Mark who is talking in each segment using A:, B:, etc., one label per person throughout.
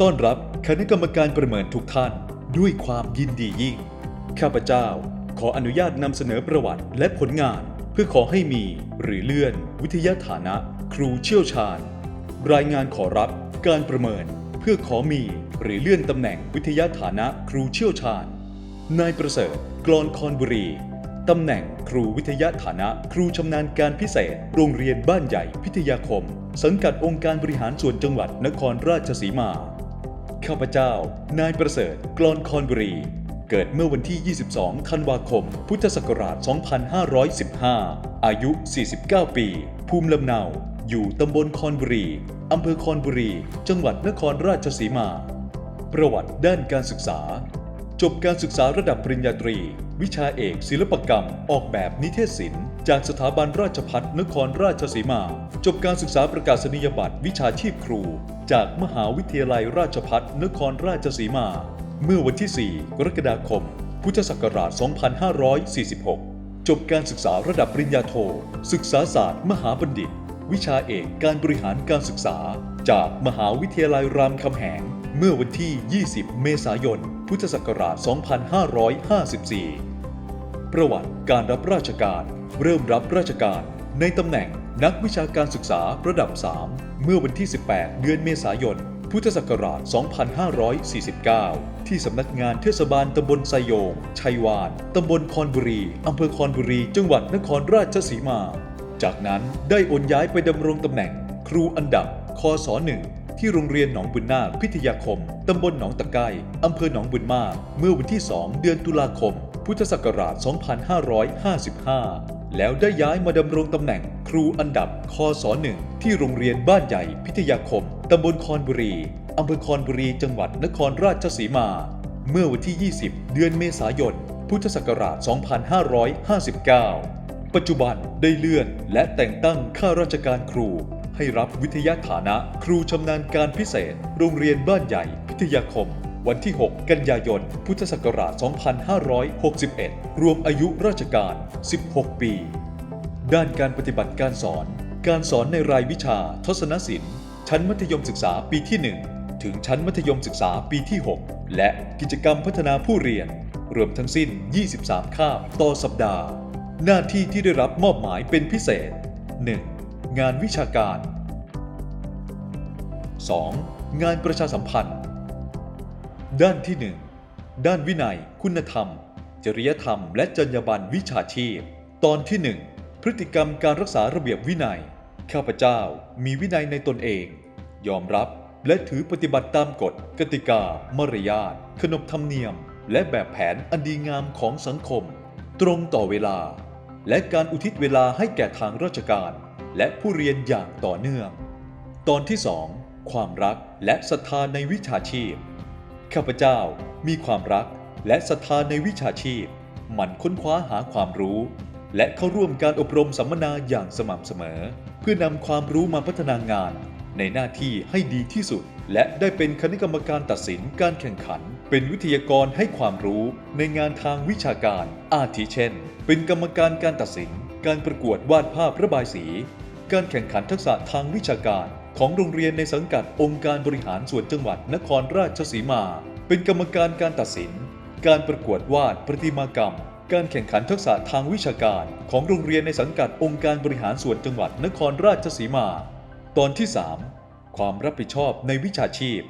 A: ต้อนรับคณะกรรมการประเมินทุกท่านด้วยความยินดียิ่ง ข้าพเจ้าขออนุญาตนำเสนอประวัติและผลงาน เพื่อขอให้มีหรือเลื่อนวิทยาฐานะ ครูเชี่ยวชาญ รายงานขอรับการประเมิน เพื่อขอมีหรือเลื่อนตำแหน่งวิทยาฐานะครูเชี่ยวชาญ นายประเสริฐกรอนคอนบุรีตำแหน่งครูวิทยาฐานะ ครูชำนาญการพิเศษ โรงเรียนบ้านใหญ่พิทยาคม สังกัดองค์การบริหารส่วนจังหวัดนครราชสีมา ข้าพเจ้า นายประเสริฐกรอนคอนบุรี เกิดเมื่อวันที่ 22 ธันวาคม พุทธศักราช 2515 อายุ 49 ปี ภูมิลำเนา อยู่ตำบลคอนบุรี อำเภอคอนบุรี จังหวัดนครราชสีมา ประวัติด้านการศึกษา จบการศึกษาระดับปริญญาตรี วิชาเอกศิลปกรรม ออกแบบนิเทศศิลป์ จากสถาบันราชภัฏนครราชสีมา จบการศึกษาประกาศนียบัตรวิชาชีพครู จากมหาวิทยาลัยราชภัฏนครราชสีมา เมื่อวันที่ 4 กรกฎาคม พุทธศักราช 2546 จบการศึกษาระดับปริญญาโท ศึกษาศาสตร์ มหาบัณฑิต วิชาเอกการบริหารการศึกษา จากมหาวิทยาลัยรามคำแหง เมื่อวันที่ 20 เมษายน พุทธศักราช 2554 ประวัติการรับราชการ เริ่มรับราชการ ในตำแหน่งนักวิชาการศึกษาระดับ 3 เมื่อวันที่ 18 เดือนเมษายน พุทธศักราช 2549 ที่สำนักงานเทศบาลตำบลไซโยง ชัยวาน ตำบลคอนบุรีอำเภอคอนบุรี จังหวัดนครราชสีมา จากนั้นได้โอนย้ายไปดำรงตำแหน่ง ครูอันดับ คศ1ที่โรงเรียนหนองบุญนาคพิทยาคม ตำบลหนองตะไกอำเภอหนองบุญมาก เมื่อวันที่ 2 เดือนตุลาคม พุทธศักราช 2555 แล้วได้ย้ายมาดำรงตำแหน่งครูอันดับคศ1ที่โรงเรียนบ้านใหญ่พิทยาคม ตำบลคอนบุรี อำเภอคอนบุรี จังหวัดนครราชสีมา เมื่อวันที่ 20 เดือนเมษายน พุทธศักราช 2559 ปัจจุบันได้เลื่อนและแต่งตั้งข้าราชการครู ให้รับวิทยาฐานะ ครูชำนาญการพิเศษ โรงเรียนบ้านใหญ่พิทยาคม วันที่ 6 กันยายน พุทธศักราช 2561 รวมอายุราชการ 16 ปี ด้านการปฏิบัติการสอน การสอนในรายวิชาทศนศิลป์ ชั้นมัธยมศึกษาปีที่ 1 ถึงชั้นมัธยมศึกษาปีที่ 6 และกิจกรรมพัฒนาผู้เรียน รวมทั้งสิ้น 23 คาบต่อสัปดาห์ หน้าที่ที่ได้รับมอบหมายเป็นพิเศษ 1. งานวิชาการ 2. งานประชาสัมพันธ์ ด้านที่ 1 ด้านวินัย คุณธรรม จริยธรรม และจรรยาบรรณวิชาชีพ ตอนที่ 1 พฤติกรรมการรักษาระเบียบวินัย ข้าพเจ้ามีวินัยในตนเอง ยอมรับและถือปฏิบัติตามกฎ กติกา มารยาท ขนบธรรมเนียม และแบบแผนอันดีงามของสังคม ตรงต่อเวลา และการอุทิศเวลาให้แก่ทางราชการ และผู้เรียนอย่างต่อเนื่อง ตอนที่ 2 ความรักและศรัทธาในวิชาชีพ ข้าพเจ้ามีความรักและศรัทธาในวิชาชีพ หมั่นค้นคว้าหาความรู้ และเข้าร่วมการอบรมสัมมนาอย่างสม่ำเสมอ เพื่อนำความรู้มาพัฒนางาน ในหน้าที่ให้ดีที่สุด และได้เป็นคณะกรรมการตัดสินการแข่งขัน เป็นวิทยากรให้ความรู้ในงานทางวิชาการ อาทิเช่น เป็นกรรมการการตัดสิน การประกวดวาดภาพระบายสี การแข่งขันทักษะทางวิชาการ ของโรงเรียนในสังกัดองค์การบริหารส่วนจังหวัดนครราชสีมา เป็นกรรมการการตัดสิน การประกวดวาดประติมากรรม การแข่งขันทักษะทางวิชาการ ของโรงเรียนในสังกัดองค์การบริหารส่วนจังหวัดนครราชสีมา ตอนที่ 3 ความรับผิดชอบในวิชาชีพ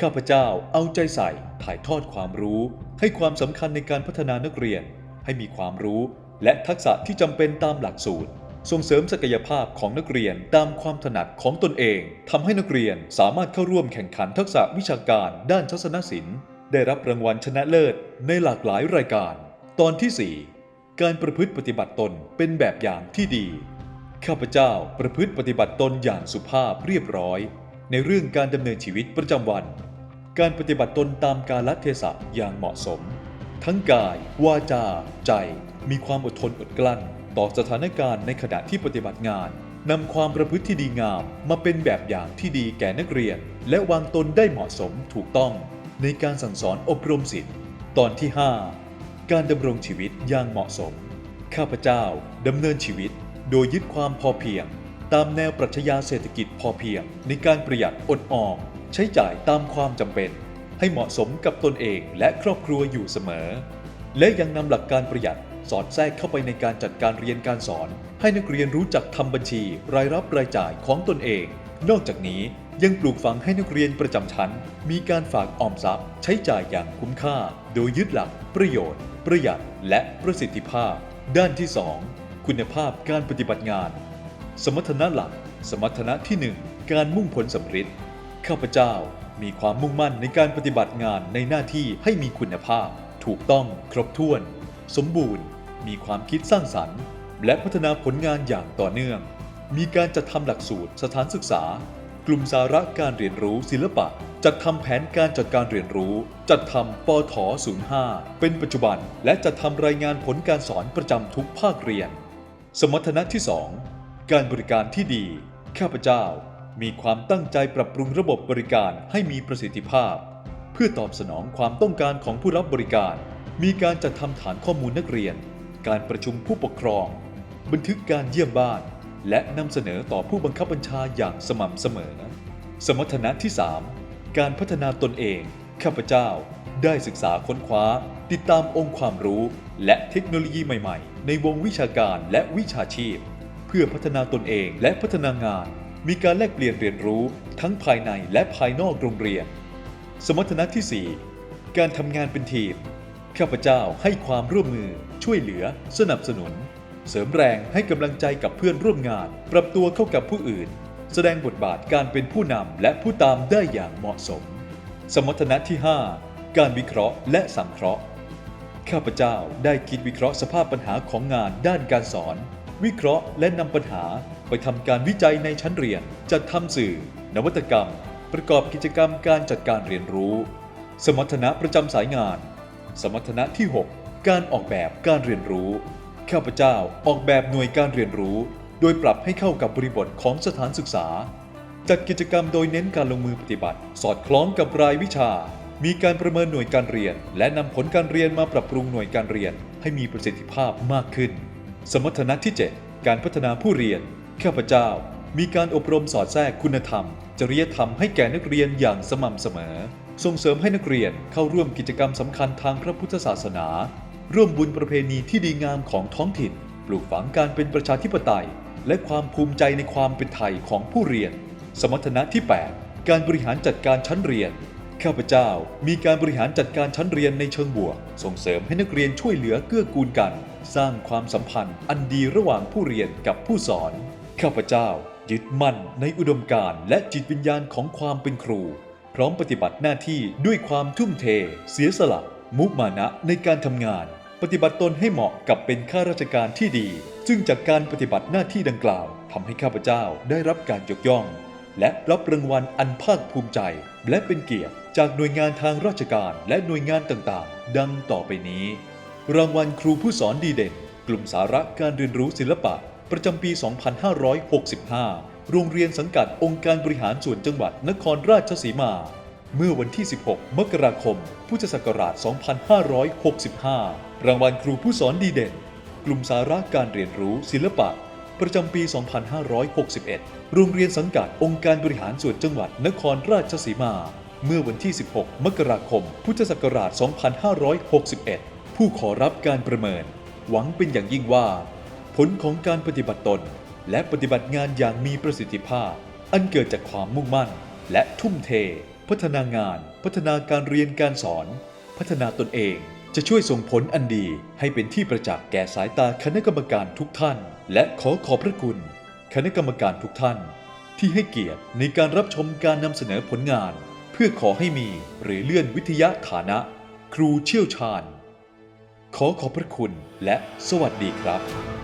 A: ข้าพเจ้าเอาใจใส่ถ่ายทอดความรู้ ให้ความสำคัญในการพัฒนานักเรียน ให้มีความรู้และทักษะที่จำเป็นตามหลักสูตร ส่งเสริมศักยภาพของนักเรียนตามความถนัดของตนเองทำให้นักเรียนสามารถเข้าร่วมแข่งขันทักษะวิชาการด้านทัศนศิลป์ ได้รับรางวัลชนะเลิศในหลากหลายรายการ ตอนที่ 4 การประพฤติปฏิบัติตนเป็นแบบอย่างที่ดี ข้าพเจ้าประพฤติปฏิบัติตนอย่างสุภาพเรียบร้อย ในเรื่องการดำเนินชีวิตประจำวัน การปฏิบัติตนตามกาลเทศะอย่างเหมาะสม ทั้งกาย วาจา ใจ มีความอดทนอดกลั้น ต่อสถานการณ์ในขณะที่ปฏิบัติงานนำความประพฤติที่ดีงามมาเป็นแบบอย่างที่ดีแก่นักเรียน และวางตนได้เหมาะสมถูกต้อง ในการสั่งสอนอบรมศิลป์ตอนที่ 5 การดำรงชีวิตอย่างเหมาะสม ข้าพเจ้าดำเนินชีวิต โดยยึดความพอเพียง ตามแนวปรัชญาเศรษฐกิจพอเพียง ในการประหยัดอดออมใช้จ่ายตามความจำเป็น ให้เหมาะสมกับตนเองและครอบครัวอยู่เสมอ และยังนำหลักการประหยัด สอดแทรกเข้าไปในการจัดการเรียนการสอน ให้นักเรียนรู้จักทำบัญชี รายรับรายจ่ายของตนเอง นอกจากนี้ยังปลูกฝังให้นักเรียนประจำชั้น มีการฝากออมทรัพย์ ใช้จ่ายอย่างคุ้มค่า โดยยึดหลัก ประโยชน์ ประหยัด และประสิทธิภาพ ด้านที่ 2 คุณภาพการปฏิบัติงาน สมรรถนะหลัก สมรรถนะที่ 1 การมุ่งผลสำฤทธิ์ข้าพเจ้ามีความมุ่งมั่นในการปฏิบัติงานในหน้าที่ให้มีคุณภาพ ถูกต้องครบถ้วน สมบูรณ์ มีความคิดสร้างสรรค์ และพัฒนาผลงานอย่างต่อเนื่อง มีการจัดทำหลักสูตรสถานศึกษา กลุ่มสาระการเรียนรู้ศิลปะ จัดทำแผนการจัดการเรียนรู้ จัดทำปท05 เป็นปัจจุบัน และจัดทำรายงานผลการสอนประจำทุกภาคเรียน สมรรถนะที่ 2 การบริการที่ดี ข้าพเจ้า มีความตั้งใจปรับปรุงระบบบริการให้มีประสิทธิภาพ เพื่อตอบสนองความต้องการของผู้รับบริการ มีการจัดทำฐานข้อมูลนักเรียน การประชุมผู้ปกครอง บันทึกการเยี่ยมบ้าน และนำเสนอต่อผู้บังคับบัญชาอย่างสม่ำเสมอ สมรรถนะที่ 3 การพัฒนาตนเอง ข้าพเจ้าได้ศึกษาค้นคว้า ติดตามองค์ความรู้ และเทคโนโลยีใหม่ๆ ในวงวิชาการและวิชาชีพ เพื่อพัฒนาตนเองและพัฒนางาน มีการแลกเปลี่ยนเรียนรู้ทั้งภายในและภายนอกโรงเรียน สมรรถนะที่ 4 การทำงานเป็นทีม ข้าพเจ้าให้ความร่วมมือ ช่วยเหลือ สนับสนุน เสริมแรงให้กำลังใจกับเพื่อนร่วมงาน ปรับตัวเข้ากับผู้อื่น แสดงบทบาทการเป็นผู้นำและผู้ตามได้อย่างเหมาะสม สมรรถนะที่ 5 การวิเคราะห์และสังเคราะห์ ข้าพเจ้าได้คิดวิเคราะห์สภาพปัญหาของงานด้านการสอน วิเคราะห์และนำปัญหาไปทำการวิจัยในชั้นเรียน จัดทำสื่อ นวัตกรรม ประกอบกิจกรรมการจัดการเรียนรู้ สมรรถนะประจำสายงาน สมรรถนะที่ 6 การออกแบบการเรียนรู้ ข้าพเจ้าออกแบบหน่วยการเรียนรู้ โดยปรับให้เข้ากับบริบทของสถานศึกษา จัดกิจกรรมโดยเน้นการลงมือปฏิบัติ สอดคล้องกับรายวิชา มีการประเมินหน่วยการเรียน และนำผลการเรียนมาปรับปรุงหน่วยการเรียน ให้มีประสิทธิภาพมากขึ้น สมรรถนะที่ 7 การพัฒนาผู้เรียน ข้าพเจ้า มีการอบรมสอดแทรกคุณธรรม จริยธรรมให้แก่นักเรียนอย่างสม่ำเสมอส่งเสริมให้นักเรียนเข้าร่วมกิจกรรมสำคัญทางพระพุทธศาสนา ร่วมบุญประเพณีที่ดีงามของท้องถิ่น ปลูกฝังการเป็นประชาธิปไตย และความภูมิใจในความเป็นไทยของผู้เรียน สมรรถนะที่ 8 การบริหารจัดการชั้นเรียน ข้าพเจ้ามีการบริหารจัดการชั้นเรียนในเชิงบวก ส่งเสริมให้นักเรียนช่วยเหลือเกื้อกูลกัน สร้างความสัมพันธ์อันดีระหว่างผู้เรียนกับผู้สอน ข้าพเจ้า ยึดมั่นในอุดมการณ์และจิตวิญญาณของความเป็นครู พร้อมปฏิบัติหน้าที่ด้วยความทุ่มเท เสียสละ มุมานะในการทำงาน ปฏิบัติตนให้เหมาะกับเป็นข้าราชการที่ดี ซึ่งจากการปฏิบัติหน้าที่ดังกล่าวทำให้ข้าพเจ้าได้รับการยกย่อง และรับรางวัลอันภาคภูมิใจ และเป็นเกียรติจากหน่วยงานทางราชการและหน่วยงานต่างๆ ดังต่อไปนี้ รางวัลครูผู้สอนดีเด่น กลุ่มสาระการเรียนรู้ศิลปะ ประจำปี 2565 โรงเรียนสังกัดองค์การบริหารส่วนจังหวัดนครราชสีมา เมื่อวันที่ 16 มกราคม พุทธศักราช 2565 รางวัลครูผู้สอนดีเด่น กลุ่มสาระการเรียนรู้ศิลปะ ประจำปี 2561 โรงเรียนสังกัดองค์การบริหารส่วนจังหวัดนครราชสีมา เมื่อวันที่ 16 มกราคม พุทธศักราช 2561 ผู้ขอรับการประเมิน หวังเป็นอย่างยิ่งว่า ผลของการปฏิบัติตน และปฏิบัติงานอย่างมีประสิทธิภาพ อันเกิดจากความมุ่งมั่น และทุ่มเท พัฒนางาน พัฒนาการเรียนการสอน พัฒนาตนเองจะช่วยส่งผลอันดีให้เป็นที่ประจักษ์แก่สายตาคณะกรรมการทุกท่าน และขอขอบพระคุณ คณะกรรมการทุกท่าน ที่ให้เกียรติในการรับชมการนำเสนอผลงาน เพื่อขอให้มีหรือเลื่อนวิทยาฐานะ ครูเชี่ยวชาญ ขอขอบพระคุณและสวัสดีครับ